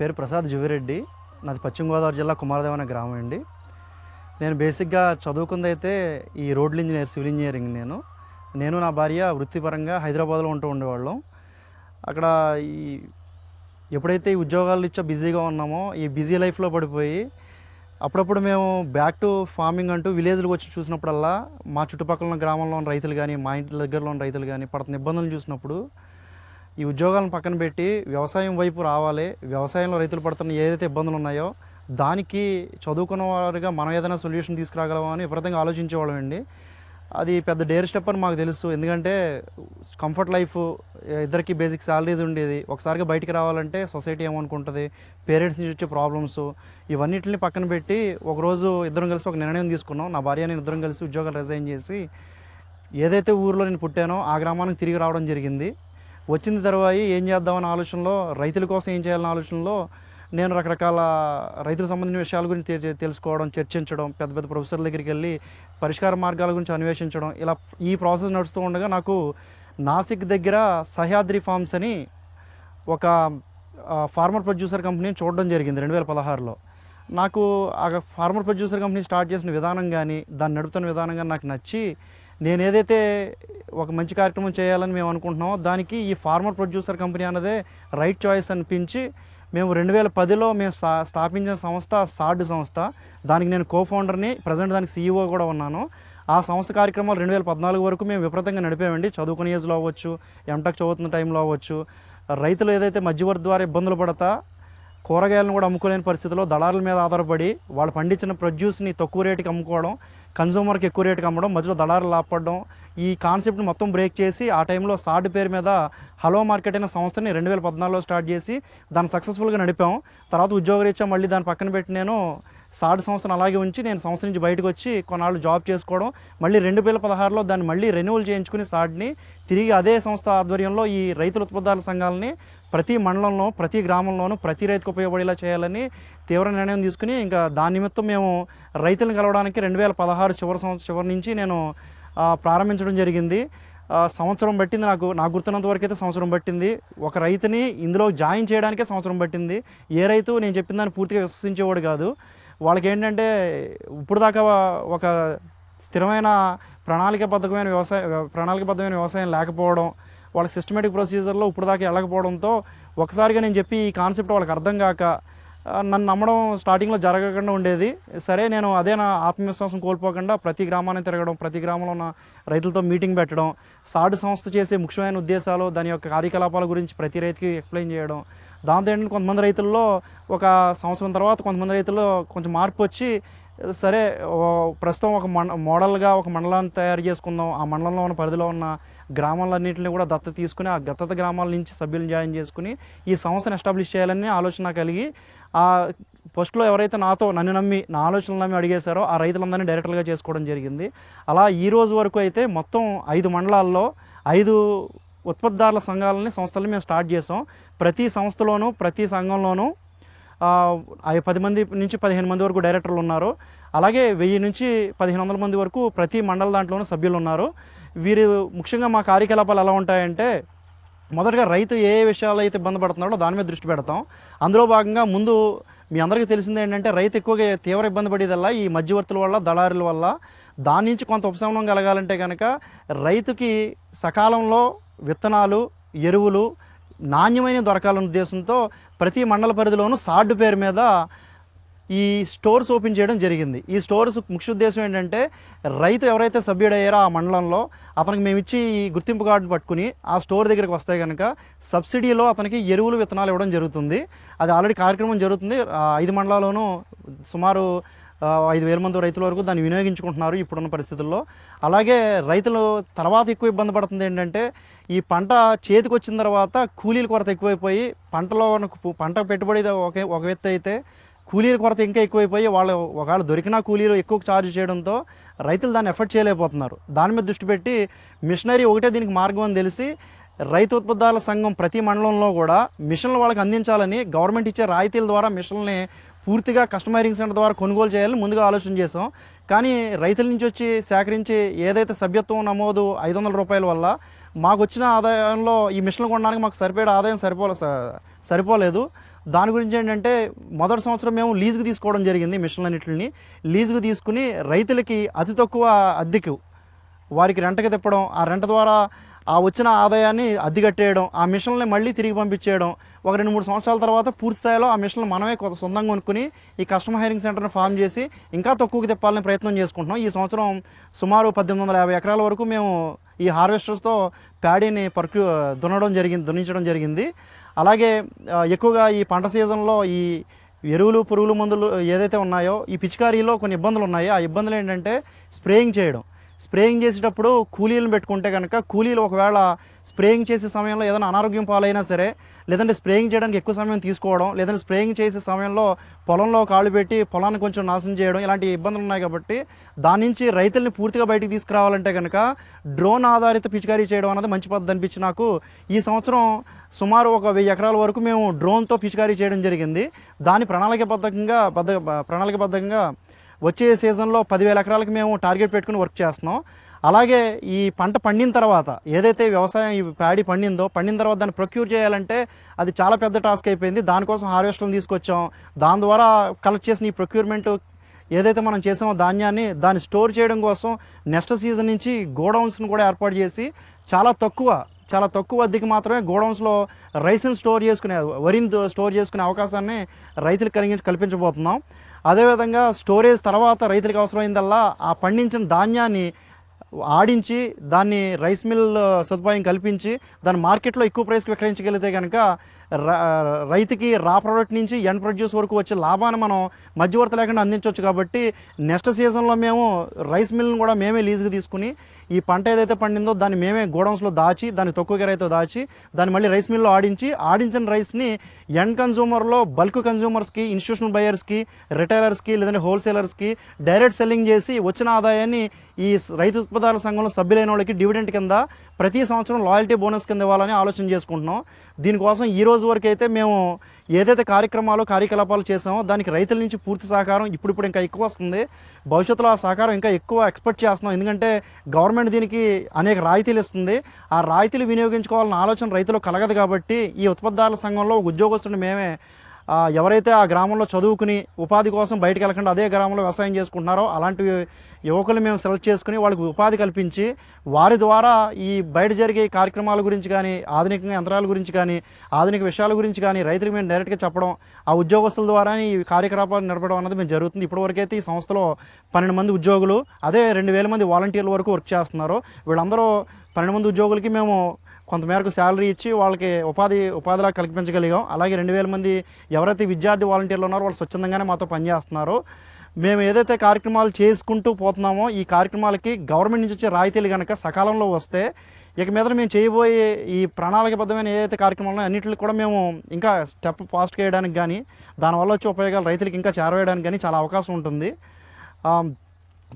పేరు ప్రసాద్ జువిరెడ్డి. నాది పశ్చిమ గోదావరి జిల్లా కుమారదేవ అనే గ్రామం అండి. నేను బేసిక్గా చదువుకుంది అయితే ఈ రోడ్ల ఇంజనీర్ సివిల్ ఇంజనీరింగ్ నేను. నేను నా భార్య వృత్తిపరంగా హైదరాబాద్లో ఉంటూ ఉండేవాళ్ళం. అక్కడ ఈ ఎప్పుడైతే ఈ ఉద్యోగాలు ఇచ్చా బిజీగా ఉన్నామో ఈ బిజీ లైఫ్లో పడిపోయి అప్పుడప్పుడు మేము బ్యాక్ టు ఫార్మింగ్ అంటూ విలేజ్లకు వచ్చి చూసినప్పుడల్లా మా చుట్టుపక్కల ఉన్న గ్రామంలో ఉన్న రైతులు కానీ మా ఇంటి దగ్గరలో ఉన్న రైతులు కానీ పడుతున్న ఇబ్బందులు చూసినప్పుడు ఈ ఉద్యోగాలను పక్కన పెట్టి వ్యవసాయం వైపు రావాలి వ్యవసాయంలో రైతులు పడుతున్న ఏదైతే ఇబ్బందులు ఉన్నాయో దానికి చదువుకున్న వారుగా మనం ఏదైనా సొల్యూషన్ తీసుకురాగలమో అని విపరీతంగా ఆలోచించేవాళ్ళం అండి. అది పెద్ద డేర్ స్టెప్ అని మాకు తెలుసు. ఎందుకంటే కంఫర్ట్ లైఫ్ ఇద్దరికి బేసిక్ శాలరీస్ ఉండేది. ఒకసారిగా బయటికి రావాలంటే సొసైటీ ఏమనుకుంటుంది? పేరెంట్స్ నుంచి వచ్చే ప్రాబ్లమ్స్. ఇవన్నిటిని పక్కన పెట్టి ఒకరోజు ఇద్దరం కలిసి ఒక నిర్ణయం తీసుకున్నాం. నా భార్య నేను ఇద్దరం కలిసి ఉద్యోగాలు రిజైన్ చేసి ఏదైతే ఊర్లో నేను పుట్టానో ఆ గ్రామానికి తిరిగి రావడం జరిగింది. వచ్చిన తర్వాత ఏం చేద్దామన్న ఆలోచనలో రైతుల కోసం ఏం చేయాలని ఆలోచనలో నేను రకరకాల రైతులకు సంబంధించిన విషయాల గురించి తెలుసుకోవడం చర్చించడం పెద్ద పెద్ద ప్రొఫెసర్ల దగ్గరికి వెళ్ళి పరిష్కార మార్గాల గురించి అన్వేషించడం ఇలా ఈ ప్రాసెస్ నడుస్తూ ఉండగా నాకు నాసిక్ దగ్గర సహ్యాద్రి ఫార్మ్స్ అని ఒక ఫార్మర్ ప్రొడ్యూసర్ కంపెనీని చూడడం జరిగింది రెండు వేల పదహారులో. నాకు ఆ ఫార్మర్ ప్రొడ్యూసర్ కంపెనీ స్టార్ట్ చేసిన విధానం కానీ దాన్ని నడుపుతున్న విధానం కానీ నాకు నచ్చి నేను ఏదైతే ఒక మంచి కార్యక్రమం చేయాలని మేము అనుకుంటున్నామో దానికి ఈ ఫార్మర్ ప్రొడ్యూసర్ కంపెనీ అన్నదే రైట్ చాయిస్ అనిపించి మేము రెండు వేల పదిలో మేము స్థా స్థాపించిన సంస్థ సాడ్ సంస్థ. దానికి నేను కో ఫౌండర్ని ప్రజెంట్ దానికి సీఈఓ కూడా ఉన్నాను. ఆ సంస్థ కార్యక్రమాలు రెండు వేల పద్నాలుగు వరకు మేము విపరీతంగా నడిపామండి. చదువుకునే ఏజ్లో అవ్వచ్చు ఎంటెక్ చదువుతున్న టైంలో అవ్వచ్చు. రైతులు ఏదైతే మధ్యవర్తి ద్వారా ఇబ్బందులు పడతా కూరగాయలను కూడా అమ్ముకోలేని పరిస్థితిలో దళారుల మీద ఆధారపడి వాళ్ళు పండించిన ప్రొడ్యూస్ని తక్కువ రేటుకి అమ్ముకోవడం కన్జ్యూమర్కి ఎక్కువ రేటుకి అమ్మడం మధ్యలో దళారులు లాపడడం ఈ కాన్సెప్ట్ని మొత్తం బ్రేక్ చేసి ఆ టైంలో సాడ్ పేరు మీద హలో మార్కెట్ అనే సంస్థని రెండు వేల పద్నాలుగులో స్టార్ట్ చేసి దాన్ని సక్సెస్ఫుల్గా నడిపాం. తర్వాత ఉద్యోగరీత్యా మళ్ళీ దాన్ని పక్కన పెట్టి నేను సాడ్ సంస్థను అలాగే ఉంచి నేను సంస్థ నుంచి బయటకు వచ్చి కొన్నాళ్ళు జాబ్ చేసుకోవడం మళ్ళీ రెండు వేల పదహారులో దాన్ని మళ్ళీ రెన్యువల్ చేయించుకుని సాడ్ని తిరిగి అదే సంస్థ ఆధ్వర్యంలో ఈ రైతుల ఉత్పత్తుల సంఘాలని ప్రతి మండలంలో ప్రతి గ్రామంలోనూ ప్రతి రైతుకు ఉపయోగపడేలా చేయాలని తీవ్ర నిర్ణయం తీసుకుని ఇంకా దాని నిమిత్తం మేము రైతులను కలవడానికి రెండు వేల పదహారు చివరి సంవత్సరం చివరి నుంచి నేను ప్రారంభించడం జరిగింది. సంవత్సరం పట్టింది నాకు నాకు గుర్తున్నంత వరకు అయితే సంవత్సరం పట్టింది. ఒక రైతుని ఇందులో జాయిన్ చేయడానికే సంవత్సరం పట్టింది. ఏ రైతు నేను చెప్పిన దాన్ని పూర్తిగా విశ్వసించేవాడు కాదు. వాళ్ళకి ఏంటంటే ఇప్పుడు దాకా ఒక స్థిరమైన ప్రణాళికబద్ధమైన వ్యవసాయ ప్రణాళికబద్ధమైన వ్యవసాయం లేకపోవడం వాళ్ళకి సిస్టమేటిక్ ప్రొసీజర్లో ఇప్పుడు దాకా వెళ్ళకపోవడంతో ఒకసారిగా నేను చెప్పి ఈ కాన్సెప్ట్ వాళ్ళకి అర్థం కాక నన్ను నమ్మడం స్టార్టింగ్లో జరగకుండా ఉండేది. సరే నేను అదే నా ఆత్మవిశ్వాసం కోల్పోకుండా ప్రతి గ్రామాన్ని తిరగడం ప్రతి గ్రామంలో ఉన్న రైతులతో మీటింగ్ పెట్టడం సాడు సంస్థ చేసే ముఖ్యమైన ఉద్దేశాలు దాని యొక్క కార్యకలాపాల గురించి ప్రతి రైతుకి ఎక్స్ప్లెయిన్ చేయడం. దాంతో ఏంటంటే కొంతమంది రైతుల్లో ఒక సంవత్సరం తర్వాత కొంతమంది రైతుల్లో కొంచెం మార్పు వచ్చి సరే ప్రస్తుతం ఒక మండ మోడల్గా ఒక మండలాన్ని తయారు చేసుకుందాం ఆ మండలంలో ఉన్న పరిధిలో ఉన్న గ్రామాలన్నింటినీ కూడా దత్త తీసుకుని ఆ దత్తత గ్రామాల నుంచి సభ్యులను జాయిన్ చేసుకుని ఈ సంస్థను ఎస్టాబ్లిష్ చేయాలని ఆలోచన కలిగి ఆ ఫస్ట్లో ఎవరైతే నాతో నన్ను నమ్మి నా ఆలోచనలు నమ్మి అడిగేశారో ఆ రైతులందరినీ డైరెక్టర్గా చేసుకోవడం జరిగింది. అలా ఈ రోజు వరకు అయితే మొత్తం ఐదు మండలాల్లో ఐదు ఉత్పత్తిదారుల సంఘాలని సంస్థలు మేము స్టార్ట్ చేసాం ప్రతి సంస్థలోనూ ప్రతి సంఘంలోనూ అవి పది మంది నుంచి పదిహేను మంది వరకు డైరెక్టర్లు ఉన్నారు. అలాగే వెయ్యి నుంచి పదిహేను వందల మంది వరకు ప్రతి మండల దాంట్లోనూ సభ్యులు ఉన్నారు. వీరు ముఖ్యంగా మా కార్యకలాపాలు ఎలా ఉంటాయంటే మొదటగా రైతు ఏ విషయాలు అయితే ఇబ్బంది పడుతున్నాడో దాని మీద దృష్టి పెడతాం. అందులో భాగంగా ముందు మీ అందరికీ తెలిసింది ఏంటంటే రైతు ఎక్కువగా తీవ్ర ఇబ్బంది పడేదల్లా ఈ మధ్యవర్తుల వల్ల దళారుల వల్ల. దాని నుంచి కొంత ఉపశమనం కలగాలంటే కనుక రైతుకి సకాలంలో విత్తనాలు ఎరువులు నాణ్యమైన దొరకాలనే ఉద్దేశంతో ప్రతి మండల పరిధిలోనూ సార్డు పేరు మీద ఈ స్టోర్స్ ఓపెన్ చేయడం జరిగింది. ఈ స్టోర్స్ ముఖ్య ఉద్దేశం ఏంటంటే రైతు ఎవరైతే సభ్యుడయ్యారో ఆ మండలంలో అతనికి మేము ఇచ్చి ఈ గుర్తింపు కార్డు పట్టుకుని ఆ స్టోర్ దగ్గరికి వస్తే కనుక సబ్సిడీలో అతనికి ఎరువులు విత్తనాలు ఇవ్వడం జరుగుతుంది. అది ఆల్రెడీ కార్యక్రమం జరుగుతుంది. ఐదు మండలాల్లోనూ సుమారు ఐదు వేల మంది రైతుల వరకు దాన్ని వినియోగించుకుంటున్నారు ఇప్పుడున్న పరిస్థితుల్లో. అలాగే రైతులు తర్వాత ఎక్కువ ఇబ్బంది పడుతుంది ఏంటంటే ఈ పంట చేతికి వచ్చిన తర్వాత కూలీల కొరత ఎక్కువైపోయి పంటలో పంట పెట్టుబడి ఒక ఒక ఎత్తు అయితే కూలీల కొరత ఇంకా ఎక్కువైపోయి వాళ్ళు ఒకవేళ దొరికిన కూలీలు ఎక్కువ ఛార్జ్ చేయడంతో రైతులు దాన్ని ఎఫర్ట్ చేయలేకపోతున్నారు. దాని మీద దృష్టి పెట్టి మిషనరీ ఒకటే దీనికి మార్గం అని తెలిసి రైతు ఉత్పత్తుల సంఘం ప్రతి మండలంలో కూడా మిషన్లు వాళ్ళకి అందించాలని గవర్నమెంట్ ఇచ్చే రాయితీల ద్వారా మిషన్లని పూర్తిగా కస్టమైరింగ్ సెంటర్ ద్వారా కొనుగోలు చేయాలని ముందుగా ఆలోచన చేసాం కానీ రైతుల నుంచి వచ్చి సేకరించి ఏదైతే సభ్యత్వం నమోదు ఐదు వందల రూపాయల వల్ల మాకు వచ్చిన ఆదాయంలో ఈ మిషన్లు కొనడానికి మాకు సరిపడే ఆదాయం సరిపోలే స- సరిపోలేదు. దాని గురించి ఏంటంటే మొదటి సంవత్సరం మేము లీజుకు తీసుకోవడం జరిగింది మిషన్లన్నింటిని. లీజుకు తీసుకుని రైతులకి అతి తక్కువ అద్దెకు వారికి రెంటకి తిప్పడం ఆ రెంట ద్వారా ఆ వచ్చిన ఆదాయాన్ని అద్దె కట్టేయడం ఆ మిషన్లని మళ్ళీ తిరిగి పంపించేయడం ఒక రెండు మూడు సంవత్సరాల తర్వాత పూర్తి స్థాయిలో ఆ మిషన్లు మనమే కొత్త సొంతంగా కొనుక్కుని ఈ కస్టమర్ హైరింగ్ సెంటర్ని ఫామ్ చేసి ఇంకా తక్కువకి తిప్పాలని ప్రయత్నం చేసుకుంటున్నాం. ఈ సంవత్సరం సుమారు పద్దెనిమిది వందల యాభై ఎకరాల వరకు మేము ఈ హార్వెస్టర్స్తో ప్యాడీని పర్క్యూ దున్నడం జరిగింది దున్నించడం జరిగింది. అలాగే ఎక్కువగా ఈ పంట సీజన్లో ఈ ఎరువులు పురుగుల మందులు ఏదైతే ఉన్నాయో ఈ పిచికారీలో కొన్ని ఇబ్బందులు ఉన్నాయి. ఆ ఇబ్బందులు ఏంటంటే స్ప్రేయింగ్ చేయడం. స్ప్రేయింగ్ చేసేటప్పుడు కూలీలను పెట్టుకుంటే కనుక కూలీలు ఒకవేళ స్ప్రేయింగ్ చేసే సమయంలో ఏదైనా అనారోగ్యం పాలైనా సరే లేదంటే స్ప్రేయింగ్ చేయడానికి ఎక్కువ సమయం తీసుకోవడం లేదంటే స్ప్రేయింగ్ చేసే సమయంలో పొలంలో కాళ్ళు పెట్టి పొలాన్ని కొంచెం నాశనం చేయడం ఇలాంటి ఇబ్బందులు ఉన్నాయి కాబట్టి దాని నుంచి రైతుల్ని పూర్తిగా బయటికి తీసుకురావాలంటే కనుక డ్రోన్ ఆధారిత పిచికారీ చేయడం అనేది మంచి పద్ధతి అనిపించి నాకు ఈ సంవత్సరం సుమారు ఒక వెయ్యి ఎకరాల వరకు మేము డ్రోన్తో పిచికారీ చేయడం జరిగింది. దాని ప్రణాళికబద్ధంగా బద్ద ప్రణాళికబద్ధంగా వచ్చే సీజన్లో పదివేల ఎకరాలకు మేము టార్గెట్ పెట్టుకుని వర్క్ చేస్తున్నాం. అలాగే ఈ పంట పండిన తర్వాత ఏదైతే వ్యవసాయం ఈ ప్యాడీ పండిందో పండిన తర్వాత దాన్ని ప్రొక్యూర్ చేయాలంటే అది చాలా పెద్ద టాస్క్ అయిపోయింది. దానికోసం హార్వెస్టర్లు తీసుకొచ్చాం. దాని ద్వారా కలెక్ట్ చేసిన ఈ ప్రొక్యూర్మెంట్ ఏదైతే మనం చేసామో ధాన్యాన్ని దాన్ని స్టోర్ చేయడం కోసం నెక్స్ట్ సీజన్ నుంచి గోడౌన్స్ని కూడా ఏర్పాటు చేసి చాలా తక్కువ చాలా తక్కువ అద్దెకి మాత్రమే గోడౌన్స్లో రైస్ని స్టోర్ చేసుకునే వరిని స్టోర్ చేసుకునే అవకాశాన్ని రైతులకు కలిగించి కల్పించబోతున్నాం. అదేవిధంగా స్టోరేజ్ తర్వాత రైతులకు అవసరమైందల్లా ఆ పండించిన ధాన్యాన్ని ఆడించి దాన్ని రైస్ మిల్ సదుపాయం కల్పించి దాన్ని మార్కెట్లో ఎక్కువ ప్రైస్కి విక్రయించగలిగితే కనుక రైతుకి రా ప్రోడక్ట్ నుంచి ఎండ్ ప్రొడ్యూస్ వరకు వచ్చే లాభాన్ని మనం మధ్యవర్తి లేకుండా అందించవచ్చు కాబట్టి నెక్స్ట్ సీజన్లో మేము రైస్ మిల్ని కూడా మేమే లీజుకి తీసుకుని ఈ పంట ఏదైతే పండిందో దాన్ని మేమే గోడౌన్స్లో దాచి దాన్ని తక్కువ రైతు దాచి దాన్ని మళ్ళీ రైస్ మిల్లో ఆడించి ఆడించిన రైస్ని ఎండ్ కన్జ్యూమర్లో బల్క్ కన్జ్యూమర్స్కి ఇన్స్టిట్యూషనల్ బయర్స్కి రిటైలర్స్కి లేదంటే హోల్సేలర్స్కి డైరెక్ట్ సెల్లింగ్ చేసి వచ్చిన ఆదాయాన్ని ఈ రైతు ఉత్పత్తుల సంఘంలో సభ్యులైన వాళ్ళకి డివిడెంట్ కింద ప్రతి సంవత్సరం లాయల్టీ బోనస్ కింద ఇవ్వాలని ఆలోచన చేసుకుంటున్నాం. దీనికోసం ఈ రోజు వరకు అయితే మేము ఏదైతే కార్యక్రమాలు కార్యకలాపాలు చేసామో దానికి రైతుల నుంచి పూర్తి సహకారం ఇప్పుడిప్పుడు ఇంకా ఎక్కువ వస్తుంది. భవిష్యత్తులో ఆ సహకారం ఇంకా ఎక్కువ ఎక్స్పెక్ట్ చేస్తున్నాం. ఎందుకంటే గవర్నమెంట్ దీనికి అనేక రాయితీలు ఇస్తుంది. ఆ రాయితీలు వినియోగించుకోవాలన్న ఆలోచన రైతులు కలగదు కాబట్టి ఈ ఉత్పత్తిదారుల సంఘంలో ఒక ఉద్యోగస్తుని మేమే ఎవరైతే ఆ గ్రామంలో చదువుకుని ఉపాధి కోసం బయటకు వెళ్ళకుండా అదే గ్రామంలో వ్యవసాయం చేసుకుంటున్నారో అలాంటి యువకులు మేము సెలెక్ట్ చేసుకుని వాళ్ళకి ఉపాధి కల్పించి వారి ద్వారా ఈ బయట జరిగే కార్యక్రమాల గురించి కానీ ఆధునిక యంత్రాల గురించి కానీ ఆధునిక విషయాల గురించి కానీ రైతులకు మేము డైరెక్ట్గా చెప్పడం ఆ ఉద్యోగస్తుల ద్వారా ఈ కార్యకలాపాలు నడపడం అన్నది మేము జరుగుతుంది. ఇప్పటివరకైతే ఈ సంస్థలో పన్నెండు మంది ఉద్యోగులు అదే రెండు వేల మంది వాలంటీర్ల వరకు వర్క్ చేస్తున్నారు. వీళ్ళందరూ పన్నెండు మంది ఉద్యోగులకి మేము కొంతమేరకు శాలరీ ఇచ్చి వాళ్ళకి ఉపాధి ఉపాధిలా కల్పించగలిగాం. అలాగే రెండు వేల మంది ఎవరైతే విద్యార్థి వాలంటీర్లు ఉన్నారో వాళ్ళు స్వచ్ఛందంగానే మాతో పనిచేస్తున్నారు. మేము ఏదైతే కార్యక్రమాలు చేసుకుంటూ పోతున్నామో ఈ కార్యక్రమాలకి గవర్నమెంట్ నుంచి వచ్చే రాయితీలు కనుక సకాలంలో వస్తే ఇక మీద మేము చేయబోయే ఈ ప్రణాళికబద్ధమైన ఏదైతే కార్యక్రమాలు అన్నింటికి కూడా మేము ఇంకా స్టెప్ పాస్ట్ చేయడానికి కానీ దానివల్ల వచ్చే ఉపయోగాలు రైతులకు ఇంకా చేరవేయడానికి కానీ చాలా అవకాశం ఉంటుంది.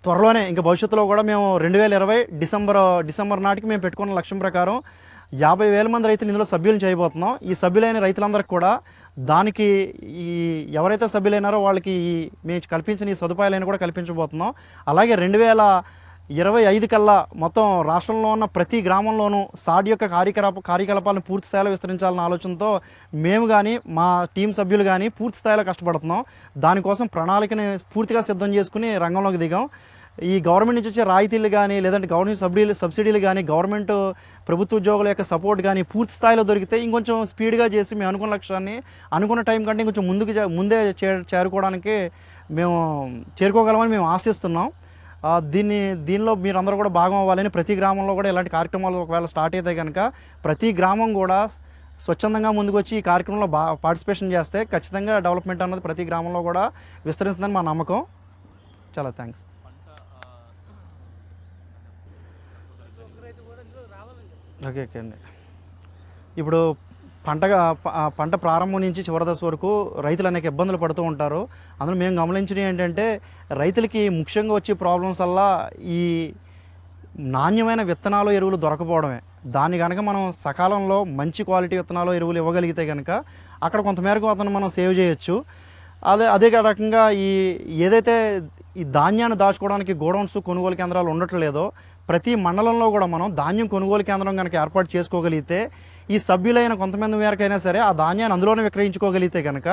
త్వరలోనే ఇంకా భవిష్యత్తులో కూడా మేము రెండు వేల ఇరవై డిసెంబర్ డిసెంబర్ నాటికి మేము పెట్టుకున్న లక్ష్యం ప్రకారం యాభై వేల మంది రైతులు ఇందులో సభ్యులు చేయబోతున్నాం. ఈ సభ్యులైన రైతులందరికీ కూడా దానికి ఈ ఎవరైతే సభ్యులైనారో వాళ్ళకి ఈ మేము కల్పించిన ఈ సదుపాయాలను కూడా కల్పించబోతున్నాం. అలాగే రెండు వేల ఇరవై ఐదు కల్లా మొత్తం రాష్ట్రంలో ఉన్న ప్రతి గ్రామంలోనూ సాడ్ యొక్క కార్యకలాప కార్యకలాపాలను పూర్తి స్థాయిలో విస్తరించాలన్న ఆలోచనతో మేము కానీ మా టీం సభ్యులు కానీ పూర్తి స్థాయిలో కష్టపడుతున్నాం. దానికోసం ప్రణాళికని పూర్తిగా సిద్ధం చేసుకుని రంగంలోకి దిగాం. ఈ గవర్నమెంట్ నుంచి వచ్చే రాయితీలు కానీ లేదంటే గవర్నమెంట్ సబ్సిడీలు సబ్సిడీలు కానీ గవర్నమెంట్ ప్రభుత్వ ఉద్యోగుల యొక్క సపోర్ట్ కానీ పూర్తి స్థాయిలో దొరికితే ఇంకొంచెం స్పీడ్గా చేసి మేము అనుకున్న లక్ష్యాన్ని అనుకున్న టైం కంటే ఇంకొంచెం ముందుకు ముందే చే చేరుకోవడానికి మేము చేరుకోగలమని మేము ఆశిస్తున్నాం. దీన్ని దీనిలో మీరందరూ కూడా భాగం అవ్వాలని ప్రతి గ్రామంలో కూడా ఇలాంటి కార్యక్రమాలు ఒకవేళ స్టార్ట్ అయితే కనుక ప్రతి గ్రామం కూడా స్వచ్ఛందంగా ముందుకు వచ్చి ఈ కార్యక్రమంలో బా పార్టిసిపేషన్ చేస్తే ఖచ్చితంగా డెవలప్మెంట్ అన్నది ప్రతి గ్రామంలో కూడా విస్తరిస్తుందని మా నమ్మకం. చాలా థ్యాంక్స్. ఓకే ఓకే అండి. ఇప్పుడు పంటగా పంట ప్రారంభం నుంచి చివరి దశ వరకు రైతులు అనేక ఇబ్బందులు పడుతూ ఉంటారు. అందులో మేము గమనించినవి ఏంటంటే రైతులకి ముఖ్యంగా వచ్చే ప్రాబ్లమ్స్ వల్ల ఈ నాణ్యమైన విత్తనాలు ఎరువులు దొరకపోవడమే. దాన్ని కనుక మనం సకాలంలో మంచి క్వాలిటీ విత్తనాలు ఎరువులు ఇవ్వగలిగితే కనుక అక్కడ కొంతమేరకు అతను మనం సేవ్ చేయొచ్చు. అదే అదే రకంగా ఈ ఏదైతే ఈ ధాన్యాన్ని దాచుకోవడానికి గోడౌన్స్ కొనుగోలు కేంద్రాలు ఉండట్లేదో ప్రతి మండలంలో కూడా మనం ధాన్యం కొనుగోలు కేంద్రం కనుక ఏర్పాటు చేసుకోగలిగితే ఈ సభ్యులైన కొంతమంది మేరకైనా సరే ఆ ధాన్యాన్ని అందులోనే విక్రయించుకోగలిగితే కనుక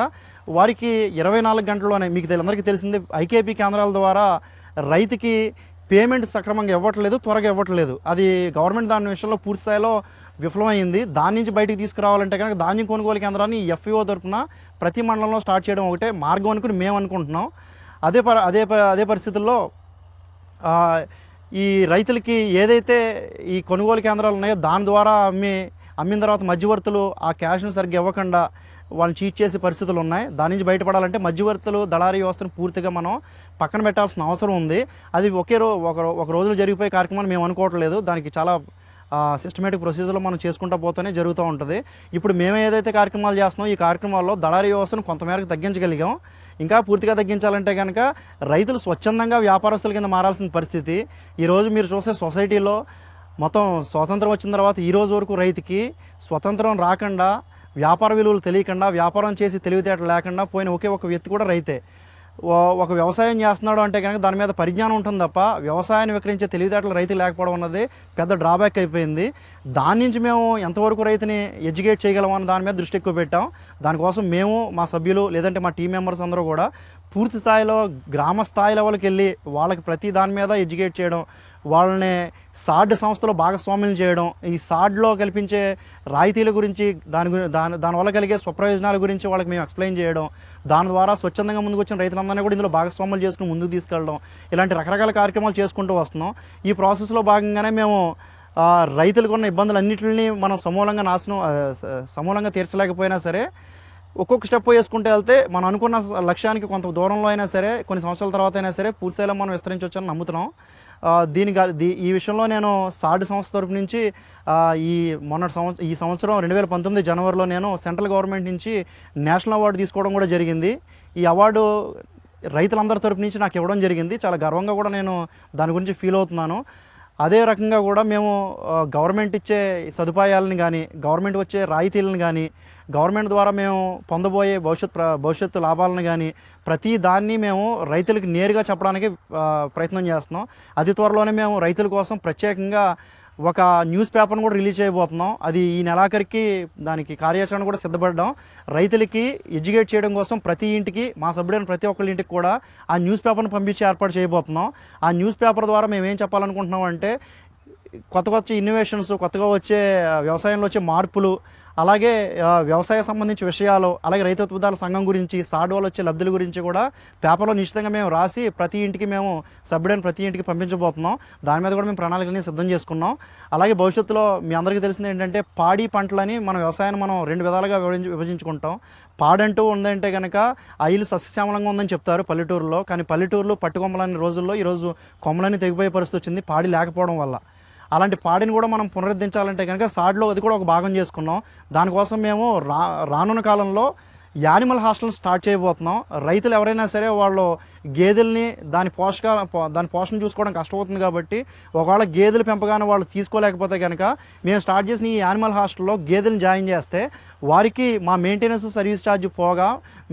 వారికి ఇరవై నాలుగు గంటల్లోనే మీకు తెలి- అందరికీ తెలిసింది ఐకేపీ కేంద్రాల ద్వారా రైతుకి పేమెంట్ సక్రమంగా ఇవ్వట్లేదు త్వరగా ఇవ్వట్లేదు. అది గవర్నమెంట్ దాని విషయంలో పూర్తి స్థాయిలో విఫలమైంది. దాని నుంచి బయటికి తీసుకురావాలంటే కనుక ధాన్యం కొనుగోలు కేంద్రాన్ని ఎఫ్ఈఓ తరపున ప్రతి మండలంలో స్టార్ట్ చేయడం ఒకటే మార్గం అనుకుని మేము అనుకుంటున్నాం. అదే ప అదే ప- అదే పరిస్థితుల్లో ఈ రైతులకి ఏదైతే ఈ కొనుగోలు కేంద్రాలు ఉన్నాయో దాని ద్వారా అమ్మి అమ్మిన తర్వాత మధ్యవర్తులు ఆ క్యాష్ను సరిగ్గా ఇవ్వకుండా వాళ్ళు చీట్ చేసే పరిస్థితులు ఉన్నాయి. దాని నుంచి బయటపడాలంటే మధ్యవర్తులు దళారీ వ్యవస్థను పూర్తిగా మనం పక్కన పెట్టాల్సిన అవసరం ఉంది. అది ఒకే రో ఒక ఒక రోజులో జరిగిపోయే కార్యక్రమాన్ని మేము అనుకోవట్లేదు దానికి చాలా సిస్టమేటిక్ ప్రొసీజర్లో మనం చేసుకుంటా పోతూనే జరుగుతూ ఉంటుంది. ఇప్పుడు మేము ఏదైతే కార్యక్రమాలు చేస్తున్నాం ఈ కార్యక్రమాల్లో దళారీ వ్యవస్థను కొంతమేరకు తగ్గించగలిగాం. ఇంకా పూర్తిగా తగ్గించాలంటే కనుక రైతులు స్వచ్ఛందంగా వ్యాపారస్తుల కింద మారాల్సిన పరిస్థితి. ఈరోజు మీరు చూసే సొసైటీలో మొత్తం స్వాతంత్రం వచ్చిన తర్వాత ఈరోజు వరకు రైతుకి స్వతంత్రం రాకుండా వ్యాపార విలువలు తెలియకుండా వ్యాపారం చేసి తెలివితేటలు లేకుండా పోయిన ఒకే ఒక వ్యక్తి కూడా రైతే. ఒక వ్యవసాయం చేస్తున్నాడు అంటే కనుక దాని మీద పరిజ్ఞానం ఉంటుంది తప్ప వ్యవసాయాన్ని విక్రయించే తెలివితేటలు రైతు లేకపోవడం అన్నది పెద్ద డ్రాబ్యాక్ అయిపోయింది. దాని నుంచి మేము ఎంతవరకు రైతుని ఎడ్యుకేట్ చేయగలం అన్న దాని మీద దృష్టి ఎక్కువ పెట్టాం. దానికోసం మేము మా సభ్యులు లేదంటే మా టీం మెంబర్స్ అందరూ కూడా పూర్తి స్థాయిలో గ్రామ స్థాయి లెవెల్కి వెళ్ళి వాళ్ళకి ప్రతి దాని మీద ఎడ్యుకేట్ చేయడం వాళ్ళని సాడ్ సంస్థలో భాగస్వామ్యం చేయడం ఈ సాడ్లో కల్పించే రాయితీల గురించి దాని దాని దానివల్ల కలిగే స్వప్రయోజనాల గురించి వాళ్ళకి మేము ఎక్స్ప్లెయిన్ చేయడం దాని ద్వారా స్వచ్ఛందంగా ముందుకు వచ్చిన రైతులందరినీ కూడా ఇందులో భాగస్వాములు చేసుకుని ముందుకు తీసుకెళ్ళడం ఇలాంటి రకరకాల కార్యక్రమాలు చేసుకుంటూ వస్తున్నాం. ఈ ప్రాసెస్లో భాగంగానే మేము రైతులకు ఉన్న ఇబ్బందులన్నింటినీ మనం సమూలంగా నాశనం సమూలంగా తీర్చలేకపోయినా సరే ఒక్కొక్క స్టెప్ వేసుకుంటే వెళ్తే మనం అనుకున్న లక్ష్యానికి కొంత దూరంలో అయినా సరే కొన్ని సంవత్సరాల తర్వాత అయినా సరే పూర్తిస్థాయిలో మనం విస్తరించవచ్చని నమ్ముతున్నాం. ఆ, దీని దీ ఈ విషయంలో నేను సాడ్ సంస్థ తరపు నుంచి ఈ మొన్నటి సంవత్సరం ఈ సంవత్సరం రెండు వేల పంతొమ్మిది జనవరిలో నేను సెంట్రల్ గవర్నమెంట్ నుంచి నేషనల్ అవార్డు తీసుకోవడం కూడా జరిగింది. ఈ అవార్డు రైతులందరి తరపు నుంచి నాకు ఇవ్వడం జరిగింది. చాలా గర్వంగా కూడా నేను దాని గురించి ఫీల్ అవుతున్నాను. అదే రకంగా కూడా మేము గవర్నమెంట్ ఇచ్చే సదుపాయాలను కానీ గవర్నమెంట్ వచ్చే రాయితీలను కానీ గవర్నమెంట్ ద్వారా మేము పొందబోయే భవిష్యత్ భవిష్యత్తు లాభాలను కానీ ప్రతి దాన్ని మేము రైతులకు నేరుగా చెప్పడానికి ప్రయత్నం చేస్తున్నాం. అతి త్వరలోనే మేము రైతుల కోసం ప్రత్యేకంగా ఒక న్యూస్ పేపర్ను కూడా రిలీజ్ చేయబోతున్నాం. అది ఈ నెలాఖరికి దానికి కార్యాచరణ కూడా సిద్ధపడ్డాం. రైతులకి ఎడ్యుకేట్ చేయడం కోసం ప్రతి ఇంటికి మా సభ్యుడైన ప్రతి ఒక్కరి ఇంటికి కూడా ఆ న్యూస్ పేపర్ను పంపించి ఏర్పాటు చేయబోతున్నాం. ఆ న్యూస్ పేపర్ ద్వారా మేము ఏం చెప్పాలనుకుంటున్నాం అంటే కొత్త కొత్త ఇన్నోవేషన్స్ కొత్తగా వచ్చే వ్యవసాయంలో వచ్చే మార్పులు అలాగే వ్యవసాయ సంబంధించి విషయాలు అలాగే రైతు ఉత్పత్తుల సంఘం గురించి సాడ్ వచ్చే లబ్ధుల గురించి కూడా పేపర్లో నిశ్చితంగా మేము రాసి ప్రతి ఇంటికి మేము సభ్యుడని ప్రతి ఇంటికి పంపించబోతున్నాం. దాని మీద కూడా మేము ప్రణాళికలని సిద్ధం చేసుకున్నాం. అలాగే భవిష్యత్తులో మీ అందరికీ తెలిసింది ఏంటంటే పాడి పంటలని మన వ్యవసాయాన్ని మనం రెండు విధాలుగా విభజించుకుంటాం. పాడంటూ ఉందంటే కనుక ఆయిల్ సస్యశ్యామలంగా ఉందని చెప్తారు పల్లెటూరులో. కానీ పల్లెటూరులో పట్టుకొమ్మలని రోజుల్లో ఈరోజు కొమ్మలని తెగిపోయే పరిస్థితి వచ్చింది. పాడి లేకపోవడం వల్ల. అలాంటి పాడిని కూడా మనం పునరుద్ధరించాలంటే కనుక సాడ్లో అది కూడా ఒక భాగం చేసుకున్నాం. దానికోసం మేము రా రానున్న కాలంలో యానిమల్ హాస్టల్ స్టార్ట్ చేయబోతున్నాం. రైతులు ఎవరైనా సరే వాళ్ళు గేదెల్ని దాని పోషక దాని పోషణ చూసుకోవడం కష్టమవుతుంది కాబట్టి ఒకవేళ గేదెలు పెంపగానే వాళ్ళు తీసుకోలేకపోతే కనుక మేము స్టార్ట్ చేసిన ఈ యానిమల్ హాస్టల్లో గేదెలను జాయిన్ చేస్తే వారికి మా మెయింటెనెన్స్ సర్వీస్ ఛార్జ్ పోగా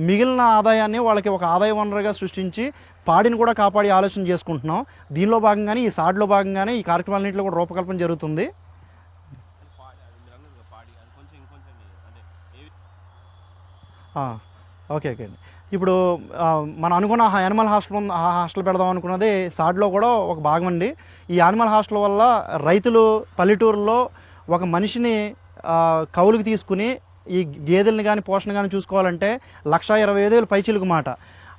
మిగిలిన ఆదాయాన్ని వాళ్ళకి ఒక ఆదాయ వనరుగా సృష్టించి పాడిని కూడా కాపాడి ఆలోచన చేసుకుంటున్నాం. దీనిలో భాగంగానే ఈ సాడ్లో భాగంగానే ఈ కార్యక్రమాలన్నింటిలో కూడా రూపకల్పన జరుగుతుంది పాడి అది మీరు అన్నారు కదా పాడి అది కొంచెం ఇంకొంచెం అంటే ఏ ఆ, ఓకే ఓకే అండి. ఇప్పుడు మనం అనుకున్న ఆ యానిమల్ హాస్టల్ హాస్టల్ పెడదాం అనుకున్నది సాడ్లో కూడా ఒక భాగం అండి. ఈ యానిమల్ హాస్టల్ వల్ల రైతులు పల్లెటూరులో ఒక మనిషిని కౌలుకి తీసుకుని ఈ గేదెల్ని కానీ పోషణ కానీ చూసుకోవాలంటే లక్ష ఇరవై ఐదు వేలు పైచిలుకు మాట.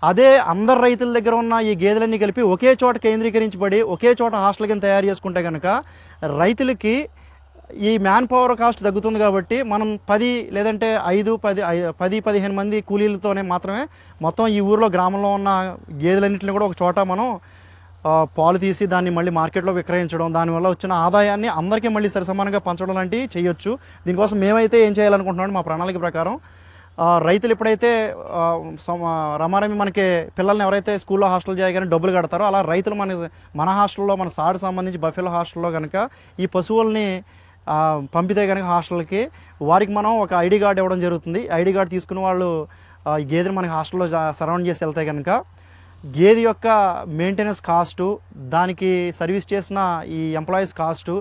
అదే అందరు రైతుల దగ్గర ఉన్న ఈ గేదెలన్నీ కలిపి ఒకే చోట కేంద్రీకరించబడి ఒకే చోట హాస్టల్ కింద తయారు చేసుకుంటే కనుక రైతులకి ఈ మ్యాన్ పవర్ కాస్ట్ తగ్గుతుంది కాబట్టి మనం పది లేదంటే ఐదు పది పది పదిహేను మంది కూలీలతోనే మాత్రమే మొత్తం ఈ ఊర్లో గ్రామంలో ఉన్న గేదెలన్నింటిని కూడా ఒక చోట మనం పాలు తీసి దాన్ని మళ్ళీ మార్కెట్లో విక్రయించడం దానివల్ల వచ్చిన ఆదాయాన్ని అందరికీ మళ్ళీ సరిసమానంగా పంచడం లాంటివి చేయొచ్చు. దీనికోసం మేమైతే ఏం చేయాలనుకుంటున్నాం మా ప్రణాళిక ప్రకారం రైతులు ఎప్పుడైతే రమారమి మనకి పిల్లల్ని ఎవరైతే స్కూల్లో హాస్టల్ చేయగానే డబ్బులు కడతారో అలా రైతులు మన మన హాస్టల్లో మన సార్ సంబంధించి బఫెలో హాస్టల్లో కనుక ఈ పశువుల్ని పంపితే కనుక హాస్టల్కి. వారికి మనం ఒక ఐడి కార్డు ఇవ్వడం జరుగుతుంది. ఐడి కార్డు తీసుకుని వాళ్ళు ఈ గేదెలు మనకి హాస్టల్లో సరౌండ్ చేసి వెళ్తే కనుక గేదె యొక్క మెయింటెనెన్స్ కాస్టు దానికి సర్వీస్ చేసిన ఈ ఎంప్లాయీస్ కాస్టు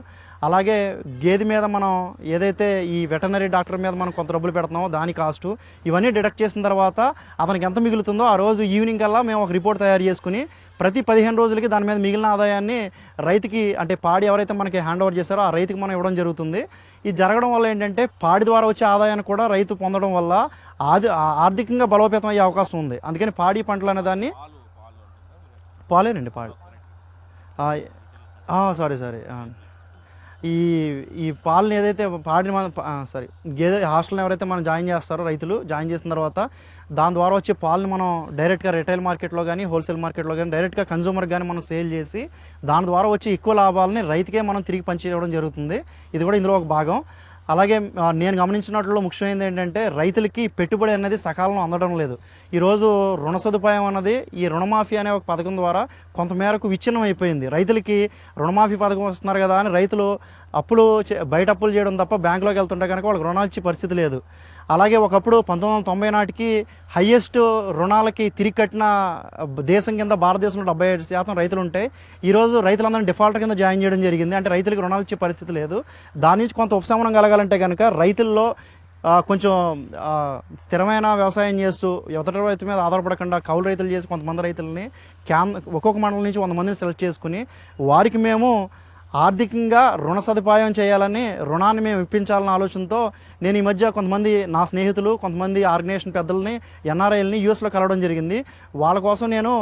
అలాగే గేదె మీద మనం ఏదైతే ఈ వెటనరీ డాక్టర్ మీద మనం కొంత డబ్బులు పెడుతున్నామో దాని కాస్టు ఇవన్నీ డిడక్ట్ చేసిన తర్వాత అతనికి ఎంత మిగులుతుందో ఆ రోజు ఈవినింగ్ కల్లా మేము ఒక రిపోర్ట్ తయారు చేసుకుని ప్రతి పదిహేను రోజులకి దాని మీద మిగిలిన ఆదాయాన్ని రైతుకి అంటే పాడి ఎవరైతే మనకి హ్యాండ్ ఓవర్ చేశారో ఆ రైతుకి మనం ఇవ్వడం జరుగుతుంది. ఇది జరగడం వల్ల ఏంటంటే పాడి ద్వారా వచ్చే ఆదాయాన్ని కూడా రైతు పొందడం వల్ల ఆది ఆర్థికంగా బలోపేతం అయ్యే అవకాశం ఉంది. అందుకని పాడి పంటలు అనే దాన్ని పాలేనండి పాడు సారీ సారీ ఈ ఈ పాలను ఏదైతే పాడిని మనం సారీ గేదె హాస్టల్ని ఎవరైతే మనం జాయిన్ చేస్తారో రైతులు జాయిన్ చేసిన తర్వాత దాని ద్వారా వచ్చే పాలను మనం డైరెక్ట్గా రిటైల్ మార్కెట్లో కానీ హోల్సేల్ మార్కెట్లో కానీ డైరెక్ట్గా కన్జ్యూమర్ కానీ మనం సేల్ చేసి దాని ద్వారా వచ్చే ఎక్కువ లాభాలని రైతుకే మనం తిరిగి పంచేయడం జరుగుతుంది. ఇది కూడా ఇందులో ఒక భాగం. అలాగే నేను గమనించినట్లో ముఖ్యమైనది ఏంటంటే రైతులకి పెట్టుబడి అనేది సకాలంలో అందడం లేదు. ఈరోజు రుణ సదుపాయం అన్నది ఈ రుణమాఫీ అనే ఒక పథకం ద్వారా కొంతమేరకు విచ్ఛిన్నం అయిపోయింది. రైతులకి రుణమాఫీ పథకం వస్తున్నారు కదా అని రైతులు అప్పులు బయట అప్పులు చేయడం తప్ప బ్యాంకులోకి వెళ్తుంటే కనుక వాళ్ళకి రుణాలు ఇచ్చే పరిస్థితి లేదు. అలాగే ఒకప్పుడు పంతొమ్మిది వందల తొంభై నాటికి హయ్యెస్ట్ రుణాలకి తిరిగి కట్టిన దేశం కింద భారతదేశంలో డెబ్బై ఐదు శాతం రైతులు ఉంటే ఈరోజు రైతులందరినీ డిఫాల్టర్ కింద జాయిన్ చేయడం జరిగింది. అంటే రైతులకు రుణాలు ఇచ్చే పరిస్థితి లేదు. దాని నుంచి కొంత ఉపశమనం కలగాలంటే కనుక రైతుల్లో కొంచెం స్థిరమైన వ్యవసాయం చేస్తూ యువత రైతు మీద ఆధారపడకుండా కౌలు రైతులు చేసి కొంతమంది రైతులని క్యాం ఒక్కొక్క మండలం నుంచి వంద మందిని సెలెక్ట్ చేసుకుని వారికి మేము ఆర్థికంగా రుణ సదుపాయం చేయాలని రుణాన్ని మేము ఇప్పించాలన్న ఆలోచనతో నేను ఈ మధ్య కొంతమంది నా స్నేహితులు కొంతమంది ఆర్గనైజేషన్ పెద్దల్ని ఎన్ఆర్ఐల్ని యూఎస్లో కలవడం జరిగింది. వాళ్ళ కోసం నేను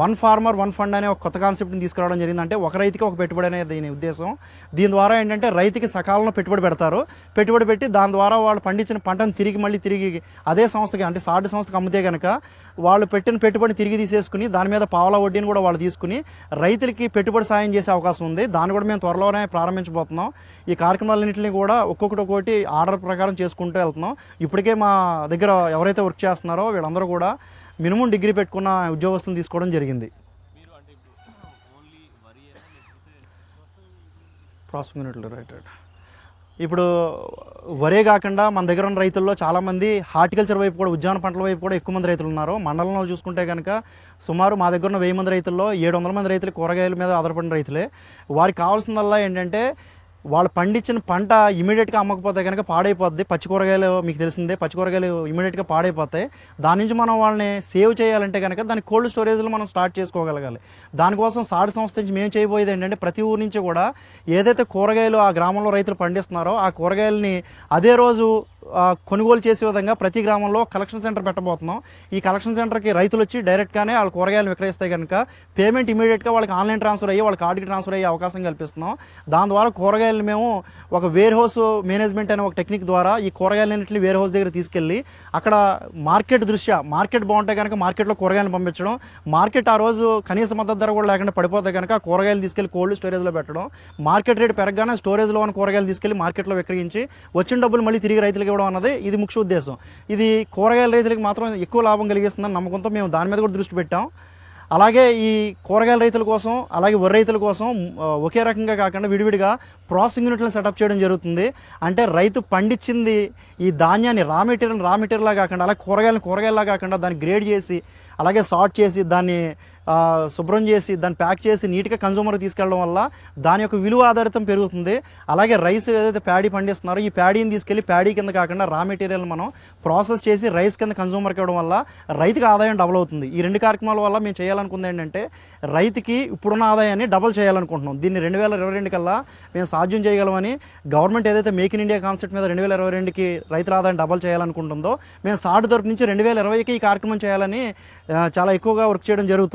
వన్ ఫార్మర్ వన్ ఫండ్ అనే ఒక కొత్త కాన్సెప్ట్ని తీసుకురావడం జరిగింది. అంటే ఒక రైతుకి ఒక పెట్టుబడి అనేది దీని ఉద్దేశం. దీని ద్వారా ఏంటంటే రైతుకి సకాలంలో పెట్టుబడి పెడతారు. పెట్టుబడి పెట్టి దాని ద్వారా వాళ్ళు పండించిన పంటను తిరిగి మళ్ళీ తిరిగి అదే సంస్థకి అంటే సాటి సంస్థకి అమ్మితే కనుక వాళ్ళు పెట్టిన పెట్టుబడి తిరిగి తీసేసుకుని దాని మీద పావలా వడ్డీని కూడా వాళ్ళు తీసుకుని రైతులకి పెట్టుబడి సాయం చేసే అవకాశం ఉంది. దాన్ని కూడా మేము త్వరలోనే ప్రారంభించబోతున్నాం. ఈ కార్యక్రమాలన్నింటినీ కూడా ఒక్కొక్కటి ఒక్కొక్కటి ఆర్డర్ ప్రకారం చేసుకుంటూ వెళ్తున్నాం. ఇప్పటికే మా దగ్గర ఎవరైతే వర్క్ చేస్తున్నారో వీళ్ళందరూ కూడా మినిమం డిగ్రీ పెట్టుకున్న ఉద్యోగస్తులు తీసుకోవడం జరిగింది. ప్రాసెసింగ్ రైట్ రైట్ ఇప్పుడు వరే కాకుండా మన దగ్గర ఉన్న రైతుల్లో చాలామంది హార్టికల్చర్ వైపు కూడా ఉద్యాన పంటల వైపు కూడా ఎక్కువ మంది రైతులు ఉన్నారు. మండలంలో చూసుకుంటే కనుక సుమారు మా దగ్గర ఉన్న వెయ్యి మంది రైతుల్లో ఏడు వందల మంది రైతులు కూరగాయల మీద ఆధారపడిన రైతులే. వారికి కావాల్సిందల్లా ఏంటంటే వాళ్ళు పండించిన పంట ఇమీడియట్గా అమ్మకపోతే కనుక పాడైపోద్ది. పచ్చి కూరగాయలు మీకు తెలిసిందే పచ్చి కూరగాయలు ఇమీడియట్గా పాడైపోతాయి. దాని నుంచి మనం వాళ్ళని సేవ్ చేయాలంటే కనుక దాని కోల్డ్ స్టోరేజ్లో మనం స్టార్ట్ చేసుకోగలగాలి. దానికోసం సాడి సంస్థ నుంచి మేము చేయబోయేది ఏంటంటే ప్రతి ఊరు నుంచి కూడా ఏదైతే కూరగాయలు ఆ గ్రామంలో రైతులు పండిస్తున్నారో ఆ కూరగాయలని అదే రోజు కొనుగోలు చేసే విధంగా ప్రతి గ్రామంలో కలెక్షన్ సెంటర్ పెట్టబోతున్నాం. ఈ కలెక్షన్ సెంటర్కి రైతులు వచ్చి డైరెక్ట్గానే వాళ్ళ కూరగాయలు విక్రయిస్తే కనుక పేమెంట్ ఇమీడియట్గా వాళ్ళకి ఆన్లైన్ ట్రాన్స్ఫర్ అయ్యి వాళ్ళకి కార్డుకి ట్రాన్స్ఫర్ అయ్యే అవకాశం కల్పిస్తున్నాం. దాని ద్వారా కూరగాయలు మేము ఒక వేర్ హౌస్ మేనేజ్మెంట్ అనే ఒక టెక్నిక్ ద్వారా ఈ కూరగాయలన్నింటినీ వేర్ హౌస్ దగ్గర తీసుకెళ్ళి అక్కడ మార్కెట్ దృష్ట్యా మార్కెట్ బాగుంటే కనుక మార్కెట్లో కూరగాయలు పంపించడం మార్కెట్ ఆ రోజు కనీస మద్దతు ధర కూడా లేకుండా పడిపోతే కనుక కూరగాయలు తీసుకెళ్ళి కోల్డ్ స్టోరేజ్లో పెట్టడం మార్కెట్ రేట్ పెరగగానే స్టోరేజ్లో ఉన్న కూరగాయలు తీసుకెళ్ళి మార్కెట్లో విక్రయించి వచ్చిన డబ్బులు మళ్ళీ తిరిగి రైతులకు ఇవ్వడం అన్నది ఇది ముఖ్య ఉద్దేశం. ఇది కూరగాయల రైతులకు మాత్రం ఎక్కువ లాభం కలిగిస్తుందని నమ్మకంతో మేము దాని మీద కూడా దృష్టి పెట్టాం. అలాగే ఈ కూరగాయల రైతుల కోసం అలాగే వరి రైతుల కోసం ఒకే రకంగా కాకుండా విడివిడిగా ప్రాసెసింగ్ యూనిట్లను సెటప్ చేయడం జరుగుతుంది. అంటే రైతు పండించింది ఈ ధాన్యాన్ని రా మెటీరియల్ రా మెటీరియల్లా కాకుండా అలాగే కూరగాయలను కూరగాయలా కాకుండా దాన్ని గ్రేడ్ చేసి అలాగే సార్ట్ చేసి దాన్ని శుభ్రం చేసి దాన్ని ప్యాక్ చేసి నీట్గా కన్జూమర్కి తీసుకెళ్ళడం వల్ల దాని యొక్క విలువ ఆధారితం పెరుగుతుంది. అలాగే రైస్ ఏదైతే ప్యాడీ పండిస్తున్నారో ఈ ప్యాడీని తీసుకెళ్ళి ప్యాడీ కింద కాకుండా రా మెటీరియల్ మనం ప్రాసెస్ చేసి రైస్ కింద కన్జ్యూమర్కి ఇవ్వడం వల్ల రైతుకి ఆదాయం డబుల్ అవుతుంది. ఈ రెండు కార్యక్రమాల వల్ల మేము చేయాలనుకుంది ఏంటంటే రైతుకి ఇప్పుడున్న ఆదాయాన్ని డబుల్ చేయాలనుకుంటున్నాం. దీన్ని రెండు వేల ఇరవై రెండు కల్లా మేము సాధ్యం చేయగలమని గవర్నమెంట్ ఏదైతే మేక్ ఇన్ ఇండియా కాన్సెప్ట్ మీద రెండు వేల ఇరవై రెండుకి రైతుల ఆదాయం డబల్ చేయాలనుకుంటుందో మేము సాటి తరపు నుంచి రెండు వేల ఇరవైకి ఈ కార్యక్రమం చేయాలని చాలా ఎక్కువగా వర్క్ చేయడం జరుగుతుంది.